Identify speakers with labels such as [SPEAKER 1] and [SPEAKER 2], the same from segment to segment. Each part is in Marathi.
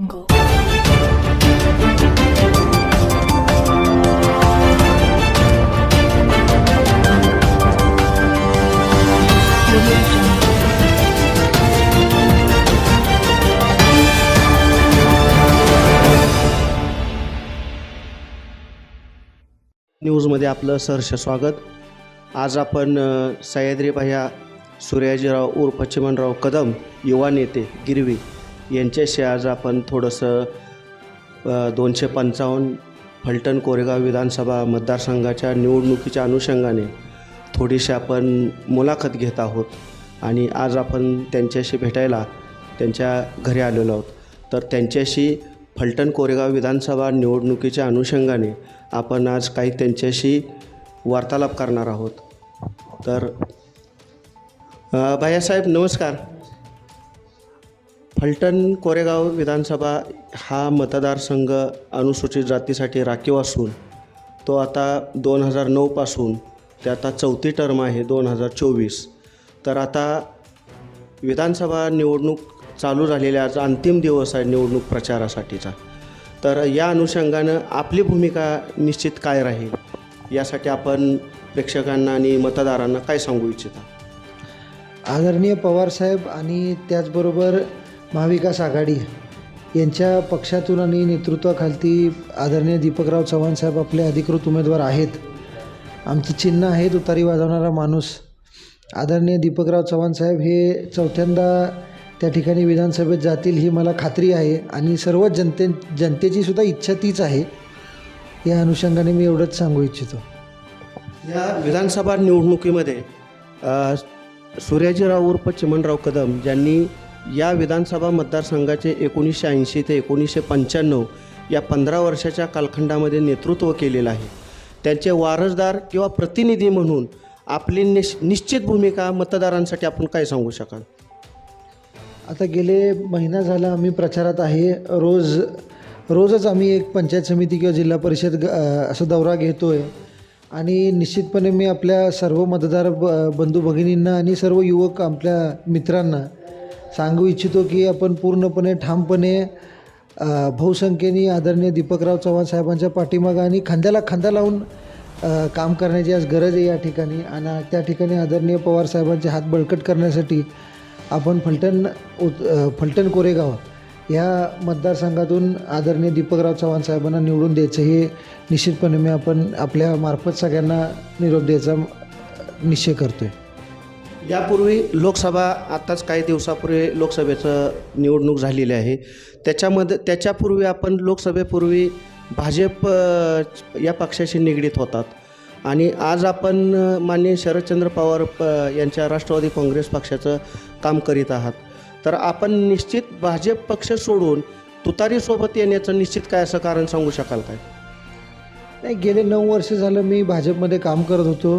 [SPEAKER 1] Jungle.
[SPEAKER 2] न्यूजमध्ये आपलं सहर्ष स्वागत आज आपण सह्याद्री भैया सूर्याजीराव उर्फ चिमणराव कदम युवा नेते गिरवी यांच्याशी आज आपण थोडंसं दोनशे पंचावन्न फलटण कोरेगाव विधानसभा मतदारसंघाच्या निवडणुकीच्या अनुषंगाने थोडीशी आपण मुलाखत घेत आहोत आणि आज आपण त्यांच्याशी भेटायला त्यांच्या घरी आलेलो आहोत. तर त्यांच्याशी फलटण कोरेगाव विधानसभा निवडणुकीच्या अनुषंगाने आपण आज काही त्यांच्याशी वार्तालाप करणार आहोत. तर भैयासाहेब नमस्कार. फलटण कोरेगाव विधानसभा हा मतदारसंघ अनुसूचित जातीसाठी राखीव असून तो आता दोन हजार नऊपासून ते आता चौथी टर्म आहे दोन हजार चोवीस. तर आता विधानसभा निवडणूक चालू झालेल्या आज अंतिम दिवस आहे निवडणूक प्रचारासाठीचा. तर या अनुषंगानं आपली भूमिका निश्चित काय राहील यासाठी आपण प्रेक्षकांना आणि मतदारांना काय सांगू इच्छिता?
[SPEAKER 3] आदरणीय पवारसाहेब आणि त्याचबरोबर महाविकास आघाडी यांच्या पक्षातून आणि नेतृत्वाखालती आदरणीय दीपकराव चव्हाण साहेब आपले अधिकृत उमेदवार आहेत. आमचं चिन्ह आहे तुतारी वाजवणारा माणूस. आदरणीय दीपकराव चव्हाण साहेब हे चौथ्यांदा त्या ठिकाणी विधानसभेत जातील ही मला खात्री आहे आणि सर्व जनते जनतेची सुद्धा इच्छा तीच आहे. या अनुषंगाने मी एवढंच सांगू इच्छितो.
[SPEAKER 2] या विधानसभा निवडणुकीमध्ये सूर्याजीराव उर्फ चिमणराव कदम ज्यांनी या विधानसभा मतदारसंघाचे एकोणीसशे ऐंशी ते एकोणीसशे पंच्याण्णव या पंधरा वर्षाच्या कालखंडामध्ये नेतृत्व केलेलं आहे. त्यांचे वारसदार किंवा प्रतिनिधी म्हणून आपली निश निश्चित भूमिका मतदारांसाठी आपण काय सांगू शकाल?
[SPEAKER 3] आता गेले महिना झाला आम्ही प्रचारात आहे. रोज रोजच आम्ही एक पंचायत समिती किंवा जिल्हा परिषद ग- असं दौरा घेतो आहे आणि निश्चितपणे मी आपल्या सर्व मतदार ब बंधू भगिनींना आणि सर्व युवक आपल्या मित्रांना सांगू इच्छितो की आपण पूर्णपणे ठामपणे बहुसंख्येने आदरणीय दीपकराव चव्हाण साहेबांच्या पाठीमागं आणि खांद्याला खांदा लावून काम करण्याची आज गरज आहे या ठिकाणी. आणि त्या ठिकाणी आदरणीय पवार साहेबांचे हात बळकट करण्यासाठी आपण फलटण उत फलटण कोरेगाव या मतदारसंघातून आदरणीय दीपकराव चव्हाण साहेबांना निवडून द्यायचं हे निश्चितपणे मी आपण आपल्या मार्फत सगळ्यांना निरोप द्यायचा निश्चय करतो आहे
[SPEAKER 2] यापूर्वी लोकसभा आत्ताच काही दिवसापूर्वी लोकसभेचं निवडणूक झालेली आहे. त्याच्यामध्ये त्याच्यापूर्वी आपण लोकसभेपूर्वी भाजप या पक्षाशी निगडीत होतात. आणि आज आपण माननीय शरदचंद्र पवार प यांच्या राष्ट्रवादी काँग्रेस पक्षाचं काम करीत आहात. तर आपण निश्चित भाजप पक्ष सोडून तुतारीसोबत येण्याचं निश्चित काय असं कारण सांगू शकाल काय?
[SPEAKER 3] नाही गेले नऊ वर्ष झालं मी भाजपमध्ये काम करत होतो.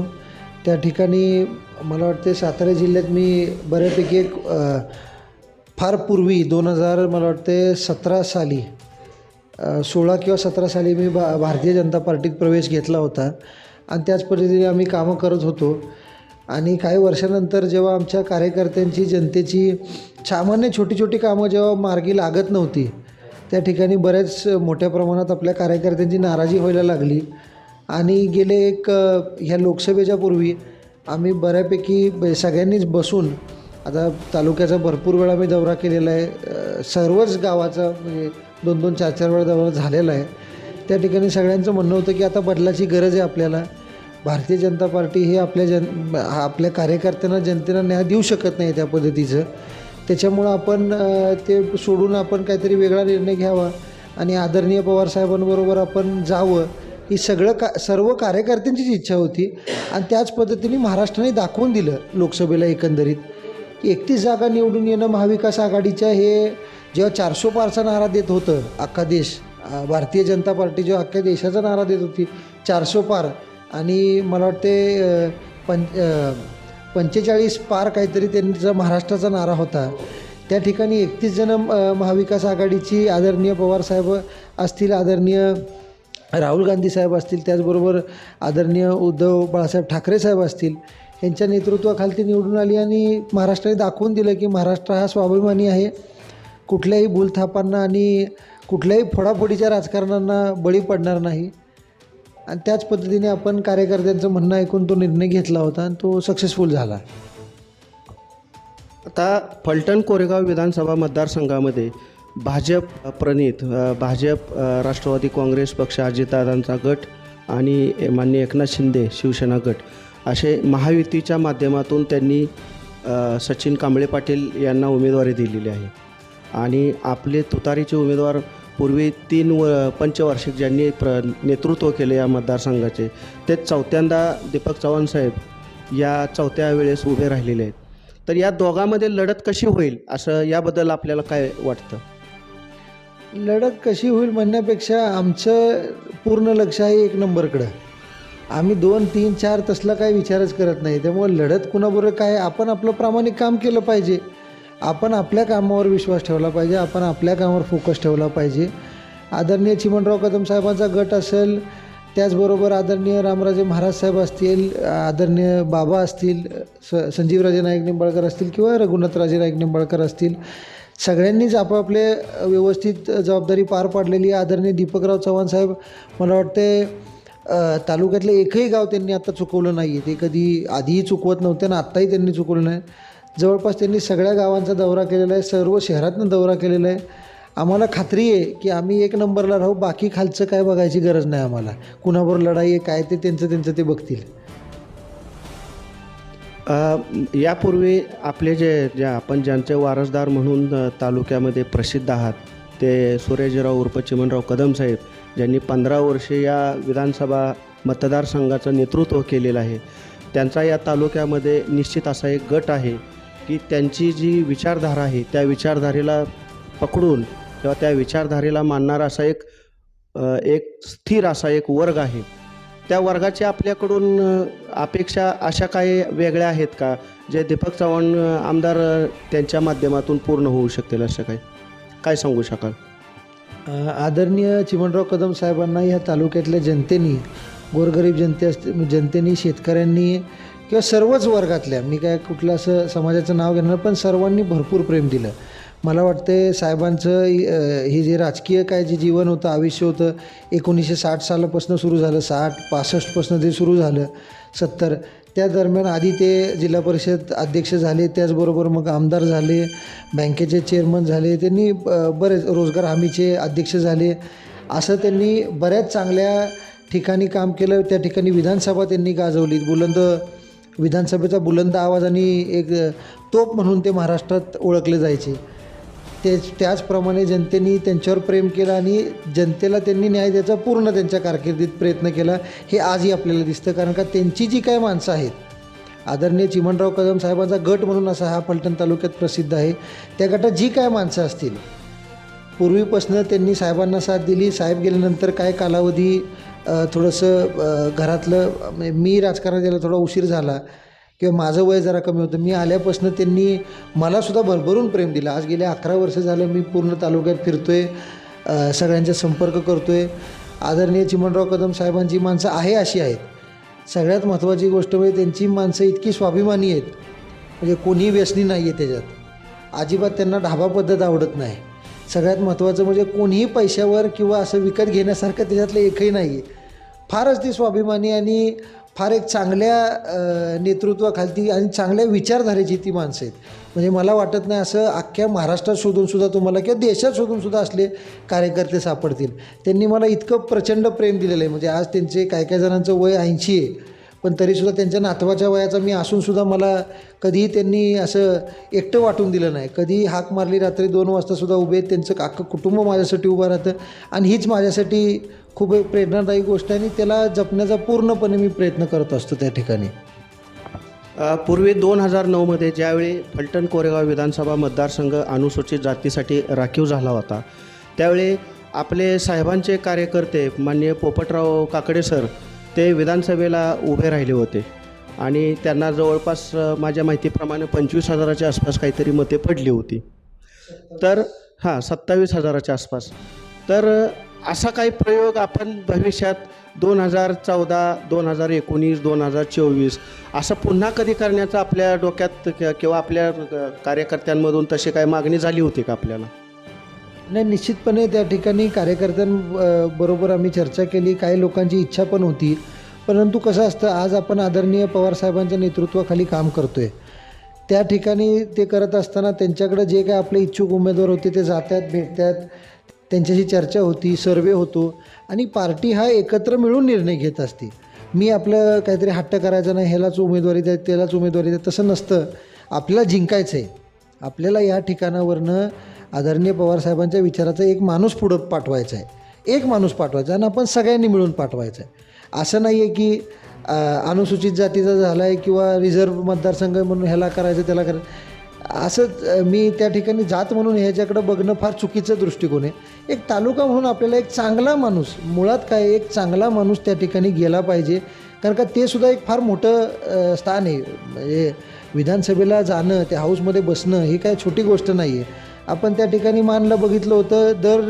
[SPEAKER 3] त्या ठिकाणी मला वाटते सातारा जिल्ह्यात मी बऱ्यापैकी एक फार पूर्वी दोन हजार मला वाटते सतरा साली सोळा किंवा सतरा साली मी भा भारतीय जनता पार्टीत प्रवेश घेतला होता. आणि त्याच पद्धतीने आम्ही कामं करत होतो. आणि काही वर्षानंतर जेव्हा आमच्या कार्यकर्त्यांची जनतेची सामान्य छोटी छोटी कामं जेव्हा मार्गी लागत नव्हती त्या ठिकाणी बऱ्याच मोठ्या प्रमाणात आपल्या कार्यकर्त्यांची नाराजी व्हायला लागली. आणि गेले एक ह्या लोकसभेच्या पूर्वी आम्ही बऱ्यापैकी ब- सगळ्यांनीच बसून आता तालुक्याचा भरपूर वेळा मी दौरा केलेला आहे. सर्वच गावाचा म्हणजे दोन दोन चार चार वेळा दौरा झालेला आहे. त्या ठिकाणी सगळ्यांचं म्हणणं होतं की आता बदलाची गरज आहे आपल्याला. भारतीय जनता पार्टी हे आपल्या जन आपल्या कार्यकर्त्यांना जनतेला न्याय देऊ शकत नाही त्या पद्धतीचं. त्याच्यामुळं आपण ते सोडून आपण काहीतरी वेगळा निर्णय घ्यावा आणि आदरणीय पवार साहेबांबरोबर आपण जावं. ही सगळं का सर्व कार्यकर्त्यांचीच इच्छा होती. आणि त्याच पद्धतीने महाराष्ट्राने दाखवून दिलं लोकसभेला एकंदरीत की एकतीस जागा निवडून येणं महाविकास आघाडीच्या हे जेव्हा चारशे पारचा नारा देत होतं अख्खा देश भारतीय जनता पार्टी जेव्हा अख्ख्या देशाचा नारा देत होती चारशे पार. आणि मला वाटते पं पंचेचाळीस पार काहीतरी त्यांचा महाराष्ट्राचा नारा होता. त्या ठिकाणी एकतीस जण महाविकास आघाडीची आदरणीय पवारसाहेब असतील आदरणीय राहुल गांधी साहेब असतील त्याचबरोबर आदरणीय उद्धव बाळासाहेब ठाकरे साहेब असतील यांच्या नेतृत्वाखाली ती निवडून आली आणि महाराष्ट्राने दाखवून दिलं की महाराष्ट्र हा स्वाभिमानी आहे. कुठल्याही भूलथापांना आणि कुठल्याही फोडाफोडीच्या राजकारणांना बळी पडणार नाही. आणि त्याच पद्धतीने आपण कार्यकर्त्यांचं म्हणणं ऐकून तो निर्णय घेतला होता आणि तो सक्सेसफुल झाला.
[SPEAKER 2] आता फलटण कोरेगाव विधानसभा मतदारसंघामध्ये भाजप प्रणित भाजप राष्ट्रवादी काँग्रेस पक्ष अजितदादांचा गट आणि मान्य एकनाथ शिंदे शिवसेना गट. असे महायुतीच्या माध्यमातून त्यांनी सचिन कांबळे पाटील यांना उमेदवारी दिलेली आहे. आणि आपले तुतारीचे उमेदवार पूर्वी तीन व पंचवार्षिक ज्यांनी प्र नेतृत्व केले या मतदारसंघाचे ते चौथ्यांदा दीपक चव्हाण साहेब या चौथ्या वेळेस उभे राहिलेले आहेत. तर या दोघांमध्ये लढत कशी होईल असं याबद्दल आपल्याला काय वाटतं?
[SPEAKER 3] लढत कशी होईल म्हणण्यापेक्षा आमचं पूर्ण लक्ष आहे एक नंबरकडं. आम्ही दोन तीन चार तसला काही विचारच करत नाही. त्यामुळे लढत कुणाबरोबर काय आपण आपलं प्रामाणिक काम केलं पाहिजे. आपण आपल्या कामावर विश्वास ठेवला पाहिजे आपण आपल्या कामावर फोकस ठेवला पाहिजे. आदरणीय चिमणराव कदम साहेबांचा गट असेल त्याचबरोबर आदरणीय रामराजे महाराज साहेब असतील आदरणीय बाबा असतील स संजीवराजे नाईक निंबाळकर असतील किंवा रघुनाथराजे नाईक निंबाळकर असतील सगळ्यांनीच आपापले व्यवस्थित जबाबदारी पार पाडलेली आहे. आदरणीय दीपकराव चव्हाण साहेब मला वाटते तालुक्यातलं एकही गाव त्यांनी आता चुकवलं नाही आहे ते कधी आधीही चुकवत नव्हते आणि आत्ताही त्यांनी चुकवलं नाही. जवळपास त्यांनी सगळ्या गावांचा दौरा केलेला आहे सर्व शहरातनं दौरा केलेला आहे. आम्हाला खात्री आहे की आम्ही एक नंबरला राहू बाकी खालचं काय बघायची गरज नाही आम्हाला. कुणाबरोबर लढाई आहे काय ते त्यांचं त्यांचं ते बघतील.
[SPEAKER 2] यापूर्वी आपले जे जे आपण ज्यांचे वारसदार म्हणून तालुक्यामध्ये प्रसिद्ध आहात ते सुरेशराव उर्फ चिमणराव कदम साहेब ज्यांनी पंधरा वर्षे या विधानसभा मतदारसंघाचं नेतृत्व केलेलं आहे त्यांचा या तालुक्यामध्ये निश्चित असा एक गट आहे की त्यांची जी विचारधारा आहे त्या विचारधारेला पकडून किंवा त्या विचारधारेला मानणारा असा एक एक स्थिर असा एक वर्ग आहे. त्या वर्गाची आपल्याकडून अपेक्षा अशा काही वेगळ्या आहेत का? जे दीपक चव्हाण आमदार त्यांच्या माध्यमातून पूर्ण होऊ शकतील असं काही? काय सांगू शकाल?
[SPEAKER 3] आदरणीय चिमणराव कदम साहेबांना या तालुक्यातल्या जनतेनी गोरगरीब जनते असते जनतेनी शेतकऱ्यांनी किंवा सर्वच वर्गातल्या मी काय कुठलं असं समाजाचं नाव घेणार पण सर्वांनी भरपूर प्रेम दिलं. मला वाटते साहेबांचं हे जे राजकीय काय जे जीवन होतं आयुष्य होतं एकोणीसशे साठ सालापासून सुरू झालं साठ पासष्टपासून ते सुरू झालं सत्तर त्या दरम्यान आधी ते जिल्हा परिषद अध्यक्ष झाले त्याचबरोबर मग आमदार झाले बँकेचे चेअरमन झाले त्यांनी बरेच रोजगार हमीचे अध्यक्ष झाले. असं त्यांनी बऱ्याच चांगल्या ठिकाणी काम केलं त्या ठिकाणी विधानसभा त्यांनी गाजवली. बुलंद विधानसभेचा बुलंद आवाज आणि एक तोप म्हणून ते महाराष्ट्रात ओळखले जायचे. तेच त्याचप्रमाणे जनतेने त्यांच्यावर प्रेम केलं आणि जनतेला त्यांनी न्याय द्यायचा पूर्ण त्यांच्या कारकिर्दीत प्रयत्न केला हे आजही आपल्याला दिसतं. कारण का त्यांची जी काय माणसं आहेत आदरणीय चिमणराव कदम साहेबांचा गट म्हणून असा हा फलटण तालुक्यात प्रसिद्ध आहे. त्या गटात जी काय माणसं असतील पूर्वीपासनं त्यांनी साहेबांना साथ दिली. साहेब गेल्यानंतर काय कालावधी थोडंसं घरातलं म्हणजे मी राजकारणात यायला थोडा उशीर झाला. किंवा माझं वय जरा कमी होतं मी आल्यापासून त्यांनी मलासुद्धा भरभरून प्रेम दिलं. आज गेल्या अकरा वर्ष झालं मी पूर्ण तालुक्यात फिरतो आहे सगळ्यांचा संपर्क करतो आहे आदरणीय चिमणराव कदम साहेबांची माणसं आहे अशी आहेत. सगळ्यात महत्त्वाची गोष्ट म्हणजे त्यांची माणसं इतकी स्वाभिमानी आहेत. म्हणजे कोणीही व्यसनी नाही आहे त्याच्यात. अजिबात त्यांना ढाबा पद्धत आवडत नाही. सगळ्यात महत्त्वाचं म्हणजे कोणीही पैशावर किंवा असं विकत घेण्यासारखं त्याच्यातलं एकही नाही आहे फारच ती स्वाभिमानी आणि फार एक चांगल्या नेतृत्वाखालती आणि चांगल्या विचारधारेची ती माणसं आहेत. म्हणजे मला वाटत नाही असं अख्ख्या महाराष्ट्रात शोधूनसुद्धा तुम्हाला किंवा देशात शोधूनसुद्धा असले कार्यकर्ते सापडतील. त्यांनी मला इतकं प्रचंड प्रेम दिलेलं आहे. म्हणजे आज त्यांचे काय काय जणांचं वय ऐंशी आहे. पण तरीसुद्धा त्यांच्या नातवाच्या वयाचा मी असूनसुद्धा मला कधीही त्यांनी असं एकटं वाटून दिलं नाही. कधीही हाक मारली रात्री दोन वाजतासुद्धा उभे आहेत त्यांचं अख्खं कुटुंब माझ्यासाठी उभं राहतं आणि हीच माझ्यासाठी खूप एक प्रेरणादायी गोष्ट आहे आणि त्याला जपण्याचा पूर्णपणे मी प्रयत्न करत असतो त्या ठिकाणी.
[SPEAKER 2] पूर्वी दोन हजार नऊमध्ये ज्यावेळी फलटण कोरेगाव विधानसभा मतदारसंघ अनुसूचित जातीसाठी राखीव झाला होता त्यावेळी आपले साहेबांचे कार्यकर्ते माननीय पोपटराव काकडे सर ते विधानसभेला उभे राहिले होते. आणि त्यांना जवळपास माझ्या माहितीप्रमाणे पंचवीस हजाराच्या आसपास काहीतरी मते पडली होती. तर हां सत्तावीस हजाराच्या आसपास. तर असा काही प्रयोग आपण भविष्यात दोन हजार चौदा दोन हजार एकोणीस दोन हजार चोवीस असं पुन्हा कधी करण्याचं आपल्या डोक्यात किंवा आपल्या कार्यकर्त्यांमधून तशी काय मागणी झाली होती का आपल्याला?
[SPEAKER 3] नाही निश्चितपणे त्या ठिकाणी कार्यकर्त्यांबरोबर आम्ही चर्चा केली. काही लोकांची इच्छा पण होती. परंतु कसं असतं आज आपण आदरणीय पवारसाहेबांच्या नेतृत्वाखाली काम करतो आहे त्या ठिकाणी ते करत असताना त्यांच्याकडे जे काय आपले इच्छुक उमेदवार होते ते जातात भेटतात त्यांच्याशी चर्चा होती सर्वे होतो. आणि पार्टी हा एकत्र मिळून निर्णय घेत असते. मी आपलं काहीतरी हट्ट करायचं नाही ह्यालाच उमेदवारी द्या त्यालाच उमेदवारी द्या तसं नसतं. आपल्याला जिंकायचं आहे आपल्याला या ठिकाणावरनं आदरणीय पवारसाहेबांच्या विचाराचा एक माणूस पुढं पाठवायचा आहे. एक माणूस पाठवायचा आणि आपण सगळ्यांनी मिळून पाठवायचं आहे. असं नाही आहे की अनुसूचित जातीचा झाला आहे किंवा रिझर्व मतदारसंघ म्हणून ह्याला करायचं त्याला करायचं. असं मी त्या ठिकाणी जात म्हणून ह्याच्याकडं बघणं फार चुकीचं दृष्टिकोन आहे. एक तालुका म्हणून आपल्याला एक चांगला माणूस मुळात काय एक चांगला माणूस त्या ठिकाणी गेला पाहिजे. कारण का ते सुद्धा एक फार मोठं स्थान आहे. म्हणजे विधानसभेला जाणं त्या हाऊसमध्ये बसणं ही काय छोटी गोष्ट नाही आहे आपण त्या ठिकाणी मानला बघितलं होतं दर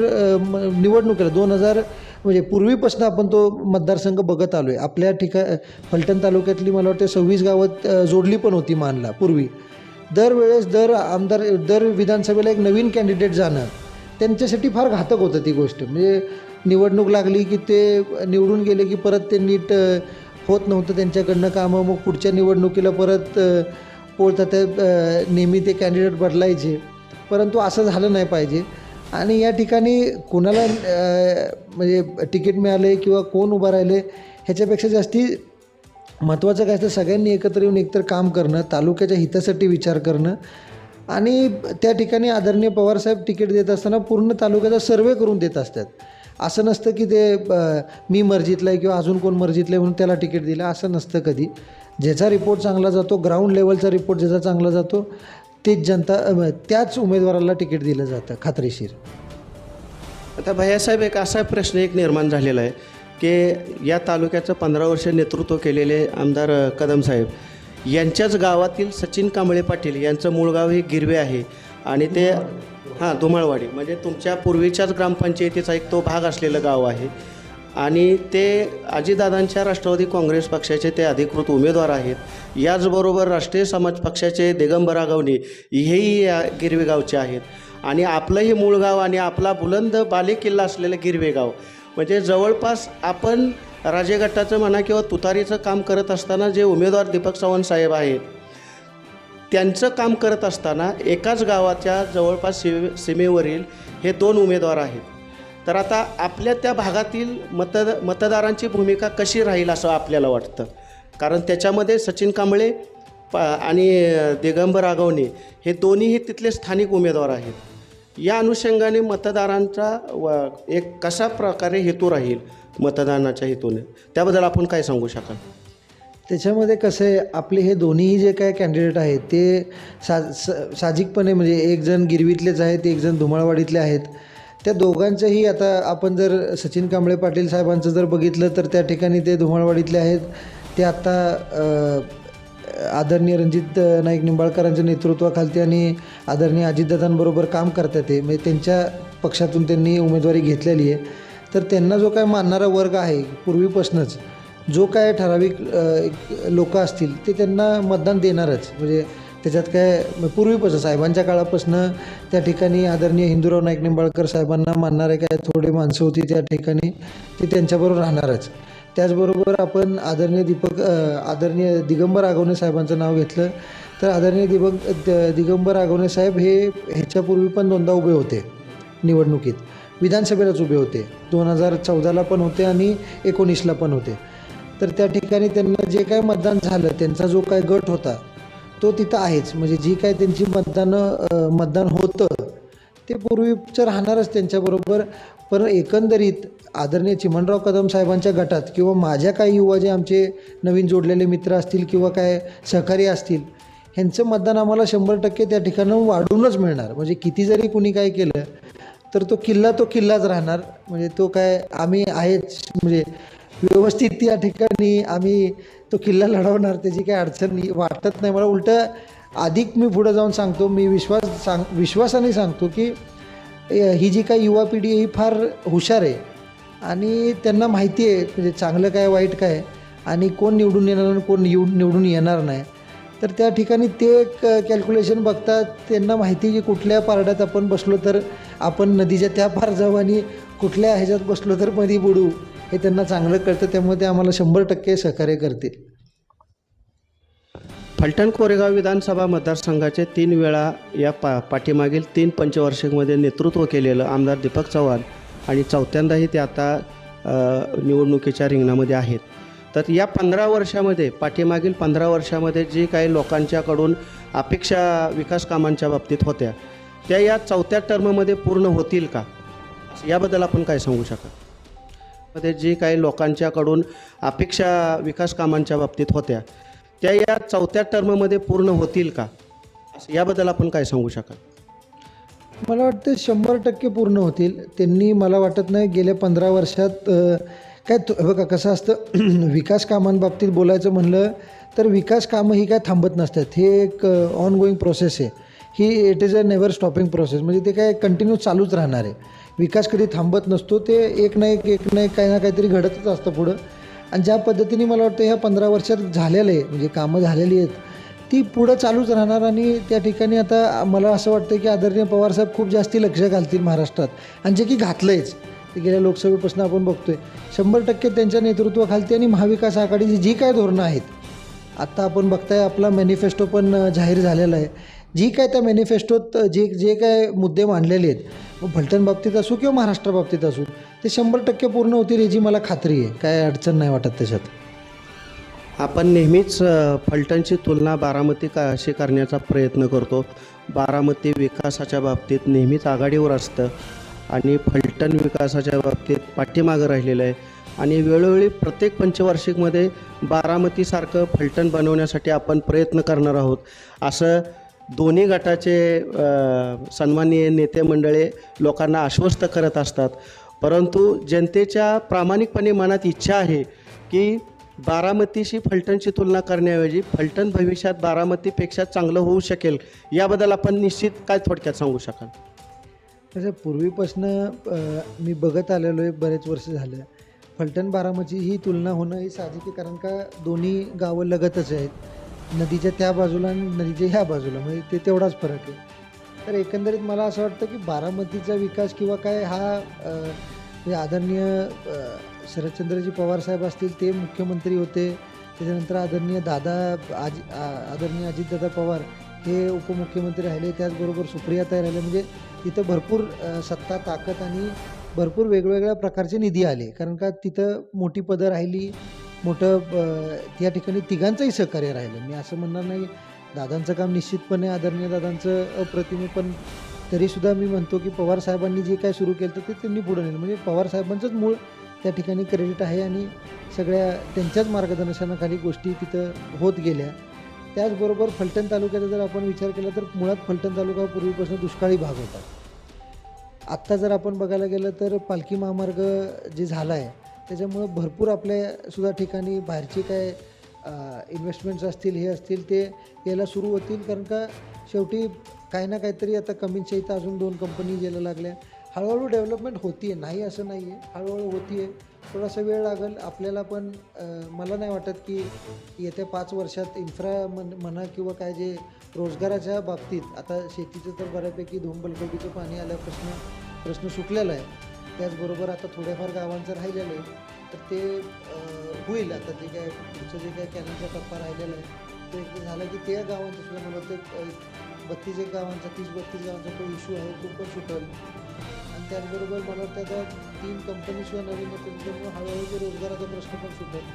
[SPEAKER 3] म- निवडणुकीला दोन हजार म्हणजे पूर्वीपासून आपण तो मतदारसंघ बघत आलो आहे आपल्या ठिका फलटण तालुक्यातली मला वाटतं सव्वीस गावात जोडली पण होती मानला पूर्वी. दरवेळेस दर आमदार दर विधानसभेला एक नवीन कॅन्डिडेट जाणं त्यांच्यासाठी फार घातक होतं ती गोष्ट. म्हणजे निवडणूक लागली की ते निवडून गेले की परत ते नीट होत नव्हतं त्यांच्याकडनं कामं मग पुढच्या निवडणुकीला परत पोळतात ते नेहमी ते कॅन्डिडेट बदलायचे. परंतु असं झालं नाही पाहिजे. आणि या ठिकाणी कोणाला म्हणजे तिकीट मिळाले किंवा कोण उभं राहिले ह्याच्यापेक्षा जास्ती महत्त्वाचं काय असतं सगळ्यांनी एकत्र येऊन एकतर काम करणं तालुक्याच्या हितासाठी विचार करणं. आणि त्या ठिकाणी आदरणीय पवारसाहेब तिकीट देत असताना पूर्ण तालुक्याचा सर्वे करून देत असतात. असं नसतं की ते मी मर्जीतला आहे किंवा अजून कोण मर्जीतलं आहे म्हणून त्याला तिकीट दिलं असं नसतं कधी. ज्याचा रिपोर्ट चांगला जातो ग्राउंड लेवलचा रिपोर्ट ज्याचा चांगला जातो तेच जनता त्याच उमेदवाराला तिकीट दिलं जातं खात्रीशीर.
[SPEAKER 2] आता भैयासाहेब एक असा प्रश्न एक निर्माण झालेला आहे की या तालुक्याचं पंधरा वर्ष नेतृत्व केलेले आमदार अ, कदम साहेब यांच्याच गावातील सचिन कांबळे पाटील यांचं मूळ गाव हे गिरवे आहे आणि ते हां धुमाळवाडी. म्हणजे तुमच्या पूर्वीच्याच ग्रामपंचायतीचा एक तो भाग असलेलं गाव आहे. आणि ते अजितदादांच्या राष्ट्रवादी काँग्रेस पक्षाचे ते अधिकृत उमेदवार आहेत. याचबरोबर राष्ट्रीय समाज पक्षाचे दिगंबर आगवणे हेही या गिरवेगावचे आहेत. आणि आपलंही मूळ गाव आणि आपला बुलंद बालेकिल्ला असलेलं गिरवेगाव म्हणजे जवळपास आपण राजेगटाचं म्हणा किंवा तुतारीचं काम करत असताना जे उमेदवार दीपक चव्हाण साहेब आहेत त्यांचं काम करत असताना एकाच गावाच्या जवळपास सीमे सीमेवरील हे दोन उमेदवार आहेत. तर आता आपल्या त्या भागातील मतद मतदारांची भूमिका कशी राहील असं आपल्याला वाटतं? कारण त्याच्यामध्ये सचिन कांबळे प आणि दिगंबर आगवणे हे दोन्हीही तिथले स्थानिक उमेदवार आहेत. या अनुषंगाने मतदारांचा व एक कशा प्रकारे हेतू राहील मतदानाच्या हेतूने? त्याबद्दल आपण काय सांगू शकाल?
[SPEAKER 3] त्याच्यामध्ये कसं आहे आपले हे दोन्हीही जे काय कॅन्डिडेट आहेत ते सा स साहजिकपणे म्हणजे एकजण गिरवीतलेच आहेत एकजण धुमाळवाडीतले आहेत. त्या दोघांचंही आता आपण जर सचिन कांबळे पाटील साहेबांचं जर बघितलं तर त्या ठिकाणी ते धुमाळवाडीतले आहेत. ते आत्ता आदरणीय रणजित नाईक निंबाळकरांच्या नेतृत्वाखालती आणि आदरणीय अजितदादांबरोबर काम करतात ते. म्हणजे त्यांच्या पक्षातून त्यांनी उमेदवारी घेतलेली आहे. तर त्यांना जो काय मानणारा वर्ग आहे पूर्वीपासूनच जो काय ठराविक लोक असतील ते त्यांना मतदान देणारच. म्हणजे त्याच्यात काय पूर्वीपासून साहेबांच्या काळापासून त्या ठिकाणी आदरणीय हिंदूराव नाईक निंबाळकर साहेबांना मानणारे काय थोडी माणसं होती त्या ठिकाणी ते त्यांच्याबरोबर राहणारच. त्याचबरोबर आपण आदरणीय दीपक आदरणीय दिगंबर आगवणे साहेबांचं नाव घेतलं तर आदरणीय दिपक द- दिगंबर आगवणे साहेब हे ह्याच्यापूर्वी पण दोनदा उभे होते निवडणुकीत. विधानसभेलाच उभे होते. दोन हजार चौदाला पण होते आणि एकोणीसला पण होते. तर त्या ठिकाणी त्यांना जे काय मतदान झालं त्यांचा जो काय गट होता तो तिथं आहेच. म्हणजे जी काय त्यांची मतदानं मतदान होतं ते पूर्वीचं राहणारच त्यांच्याबरोबर. पण एकंदरीत आदरणीय चिमणराव कदम साहेबांच्या गटात किंवा माझ्या काही युवा जे आमचे नवीन जोडलेले मित्र असतील किंवा काय सहकारी असतील ह्यांचं मतदान आम्हाला शंभर टक्के त्या ठिकाणं वाढूनच मिळणार. म्हणजे किती जरी कुणी काय केलं तर तो किल्ला तो किल्लाच राहणार. म्हणजे तो काय आम्ही आहेच. म्हणजे व्यवस्थित त्या ठिकाणी आम्ही तो किल्ला लढवणार त्याची काही अडचण वाटत नाही. मला उलटं अधिक मी पुढं जाऊन सांगतो मी विश्वास सांग विश्वासाने सांगतो की ही जी काही युवा पिढी आहे ही फार हुशार आहे. आणि त्यांना माहिती आहे म्हणजे चांगलं काय वाईट काय आणि कोण निवडून येणार आणि कोण निव निवडून येणार नाही. तर त्या ठिकाणी ते क कॅल्क्युलेशन बघतात त्यांना माहिती आहे की कुठल्या पारड्यात आपण बसलो तर आपण नदीच्या त्या पार जाऊ आणि कुठल्या ह्याच्यात बसलो तर मध्ये बुडू. हे त्यांना चांगलं कळतं त्यामुळे ते आम्हाला शंभर टक्के सहकार्य करतील.
[SPEAKER 2] फलटण कोरेगाव विधानसभा मतदारसंघाचे तीन वेळा या पा पाठीमागील तीन पंचवार्षिकमध्ये नेतृत्व केलेलं आमदार दीपक चव्हाण आणि चौथ्यांदाही ते आता निवडणुकीच्या रिंगणामध्ये आहेत. तर या पंधरा वर्षामध्ये पाठीमागील पंधरा वर्षामध्ये जी काही लोकांच्याकडून अपेक्षा विकास कामांच्या बाबतीत होत्या त्या या चौथ्या टर्ममध्ये पूर्ण होतील का? याबद्दल आपण काय सांगू शकाल? मध्ये जी काही लोकांच्याकडून अपेक्षा विकास कामांच्या बाबतीत होत्या त्या या चौथ्या टर्ममध्ये पूर्ण होतील का? याबद्दल आपण काय सांगू शकाल?
[SPEAKER 3] मला वाटतं शंभर टक्के पूर्ण होतील. त्यांनी मला वाटत नाही गेल्या पंधरा वर्षात काय बघा कसं असतं विकास कामांबाबतीत बोलायचं म्हणलं तर विकास कामं ही काय थांबत नसतात. हे एक ऑन गोईंग प्रोसेस आहे. ही it is a never stopping process म्हणजे ते काय कंटिन्यू चालूच राहणार आहे. विकास कधी थांबत नसतो ते एक ना एक एक ना एक काही ना काहीतरी घडतच असतं पुढं. आणि ज्या पद्धतीने मला वाटतं ह्या पंधरा वर्षात झालेलं आहे म्हणजे कामं झालेली आहेत ती पुढं चालूच राहणार आणि त्या ठिकाणी आता मला असं वाटतं की आदरणीय पवारसाहेब खूप जास्ती लक्ष घालतील महाराष्ट्रात. आणि जे की घातलंयच ते गेल्या लोकसभेपासून आपण बघतोय. शंभर टक्के त्यांच्या नेतृत्वाखालती आणि महाविकास आघाडीची जी काय धोरणं आहेत आत्ता आपण बघताय आपला मॅनिफेस्टो पण जाहीर झालेला आहे. जी काय त्या मॅनिफेस्टोत जे जे काय मुद्दे मांडलेले आहेत मग फलटण बाबतीत असू किंवा महाराष्ट्र बाबतीत असू ते शंभर टक्के पूर्ण होतील याची मला खात्री आहे. काय अडचण नाही वाटत त्याच्यात.
[SPEAKER 2] आपण नेहमीच फलटणची तुलना बारामती का अशी करण्याचा प्रयत्न करतो. बारामती विकासाच्या बाबतीत नेहमीच आघाडीवर असतं आणि फलटण विकासाच्या बाबतीत पाठीमागं राहिलेलं आहे. आणि वेळोवेळी प्रत्येक पंचवार्षिकमध्ये बारामतीसारखं फलटण बनवण्यासाठी आपण प्रयत्न करणार आहोत. असं दोन्ही गटाचे सन्माननीय नेते मंडळे लोकांना आश्वस्त करत असतात. परंतु जनतेच्या प्रामाणिकपणे मनात इच्छा आहे की बारामतीशी फलटणची तुलना करण्याऐवजी फलटण भविष्यात बारामतीपेक्षा चांगलं होऊ शकेल याबद्दल आपण निश्चित काय थोडक्यात सांगू शकाल?
[SPEAKER 3] तसं पूर्वीपासनं मी बघत आलेलो आहे बरेच वर्ष झालं. फलटण बारामती ही तुलना होणं ही साहजिक कारण का दोन्ही गावं लगतच आहेत. नदीच्या त्या बाजूला आणि नदीच्या ह्या बाजूला म्हणजे ते तेवढाच फरक आहे. तर एकंदरीत मला असं वाटतं की बारामतीचा विकास किंवा काय हा आदरणीय शरदचंद्रजी पवार साहेब असतील ते मुख्यमंत्री होते. त्याच्यानंतर आदरणीय दादा आज आ- आदरणीय अजितदादा पवार हे उपमुख्यमंत्री राहिले. त्याचबरोबर सुप्रियाताई राहिले. म्हणजे तिथं भरपूर सत्ता ताकद आणि भरपूर वेगवेगळ्या प्रकारचे निधी आले. कारण का तिथं मोठी पदं राहिली. मोठं अ, त्या ठिकाणी तिघांचंही सहकार्य राहिलं. मी असं म्हणणार नाही दादांचं काम निश्चितपणे आदरणीय दादांचं अप्रतिम पण तरीसुद्धा मी म्हणतो की पवार साहेबांनी जे काय सुरू केलं ते त्यांनी पुढं नेलं. म्हणजे पवार साहेबांचंच मूळ त्या ठिकाणी क्रेडिट आहे आणि सगळ्या त्यांच्याच मार्गदर्शनाखाली गोष्टी तिथं होत गेल्या. त्याचबरोबर फलटण तालुक्याचा जर आपण विचार केला तर मुळात फलटण तालुका हा पूर्वीपासून दुष्काळी भाग होता. आत्ता जर आपण बघायला गेलं तर पालखी महामार्ग जे झाला आहे त्याच्यामुळं भरपूर आपल्यासुद्धा ठिकाणी बाहेरची काय इन्व्हेस्टमेंट्स असतील हे असतील ते यायला सुरू होतील. कारण का शेवटी काही ना काहीतरी आता कमींच्या इथं अजून दोन कंपनी यायला लागल्या. हळूहळू डेव्हलपमेंट होती आहे नाही असं नाही आहे हळूहळू होती आहे थोडासा वेळ लागेल. आपल्याला पण मला नाही वाटत की येत्या पाच वर्षात इन्फ्रा म्हण म्हणा किंवा काय जे रोजगाराच्या बाबतीत आता शेतीचं तर बऱ्यापैकी धूमबलबगीचं पाणी आल्यापासून प्रश्न सुटलेला आहे. त्याचबरोबर आता थोड्याफार गावांचं राहिलेलं आहे तर ते होईल आता जे काय पुढचं जे काय कॅनलचा टप्पा राहिलेला आहे तो एकदा झाला की त्या गावांचं सुद्धा मला ते बत्तीस एक गावांचा तीस बत्तीस गावांचा तो इश्यू आहे तो पण सुटेल. आणि त्याचबरोबर मला वाटतं आता तीन कंपनीशिवाय नवीन येतील हळूहळू रोजगाराचा प्रश्न पण सुटेल.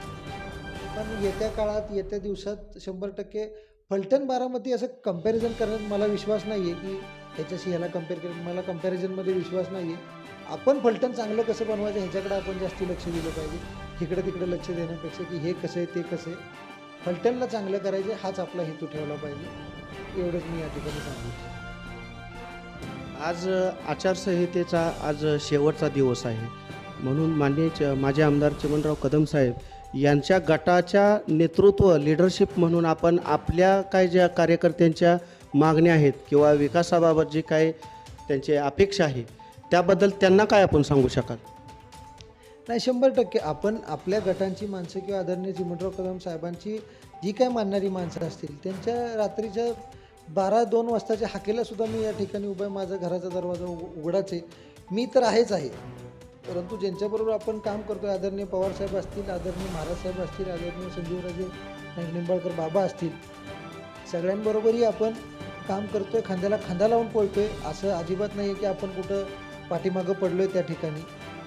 [SPEAKER 3] पण येत्या काळात येत्या दिवसात शंभर टक्के फलटण बारामती असं कंपॅरिझन करण्यात मला विश्वास नाही आहे की ह्याच्याशी ह्याला कंपेअर केलं मला कम्पॅरिझनमध्ये विश्वास नाही आहे आपण फलटण चांगलं कसं बनवायचं ह्याच्याकडे आपण जास्त लक्ष दिलं पाहिजे. इकडं तिकडं लक्ष देण्यापेक्षा की हे कसं आहे ते कसं आहे. फलटणला चांगलं करायचे हाच आपला हेतू ठेवला पाहिजे. एवढंच मी या ठिकाणी सांगितलं
[SPEAKER 2] आज आचारसंहितेचा आज शेवटचा दिवस आहे. म्हणून मान्य च- आमदार चिमणराव कदम साहेब यांच्या गटाच्या नेतृत्व लिडरशिप म्हणून आपण आपल्या काय ज्या कार्यकर्त्यांच्या मागण्या आहेत किंवा विकासाबाबत जी काय त्यांची अपेक्षा आहे त्याबद्दल त्यांना काय आपण सांगू शकाल?
[SPEAKER 3] नाही शंभर टक्के. आपण आपल्या गटांची माणसं किंवा आदरणीय चिमटराव कदम साहेबांची जी काय मानणारी माणसं असतील त्यांच्या रात्रीच्या बारा दोन वाजताच्या हाकेला सुद्धा मी या ठिकाणी उभा आहे. माझा घराचा दरवाजा उघडाच आहे. मी तर आहेच आहे. परंतु ज्यांच्याबरोबर आपण काम करतो आदरणीय पवारसाहेब असतील आदरणीय महाराज साहेब असतील आदरणीय संजीवराजे निंबाळकर बाबा असतील सगळ्यांबरोबरही आपण काम करतोय खांद्याला खांदा लावून पळतोय असं अजिबात नाही आहे की आपण कुठं पाठीमागं पडलो आहे त्या ठिकाणी.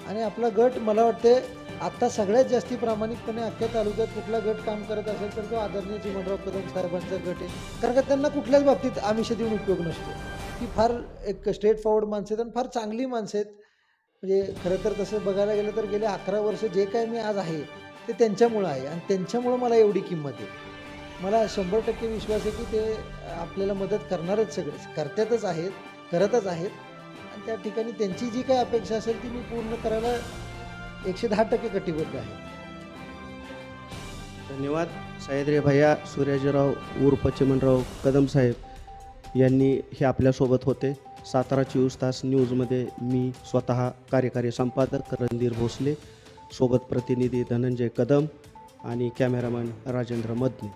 [SPEAKER 3] आणि आपला गट मला वाटते आत्ता सगळ्यात जास्ती प्रामाणिकपणे अख्ख्या तालुक्यात कुठला गट काम करत असेल तर तो आदरणीय चिमणराव कदम साहेबांचा गट आहे. कारण का त्यांना कुठल्याच बाबतीत आमिष देऊन उपयोग नसतो. ती फार एक स्ट्रेट फॉरवर्ड माणसं आहेत आणि फार चांगली माणसं आहेत. म्हणजे खरं तर तसं बघायला गेलं तर गेले अकरा वर्ष जे काय मी आज आहे ते त्यांच्यामुळं आहे. आणि त्यांच्यामुळं मला एवढी किंमत आहे. मला शंभर टक्के विश्वास आहे की ते आपल्याला मदत करणारच सगळे करतातच आहेत करतच आहेत. आणि त्या ठिकाणी त्यांची जी काही अपेक्षा असेल ती मी पूर्ण करायला एकशे दहा टक्के कटिबद्ध आहे.
[SPEAKER 2] धन्यवाद. सह्याद्री भैया सूर्याजीराव उर्फ चिमनराव कदम साहेब यांनी हे आपल्यासोबत होते. सातारा चोवीस तास न्यूजमध्ये मी स्वतः कार्यकारी संपादक रणधीर भोसले सोबत प्रतिनिधी धनंजय कदम आणि कॅमेरामॅन राजेंद्र मदने.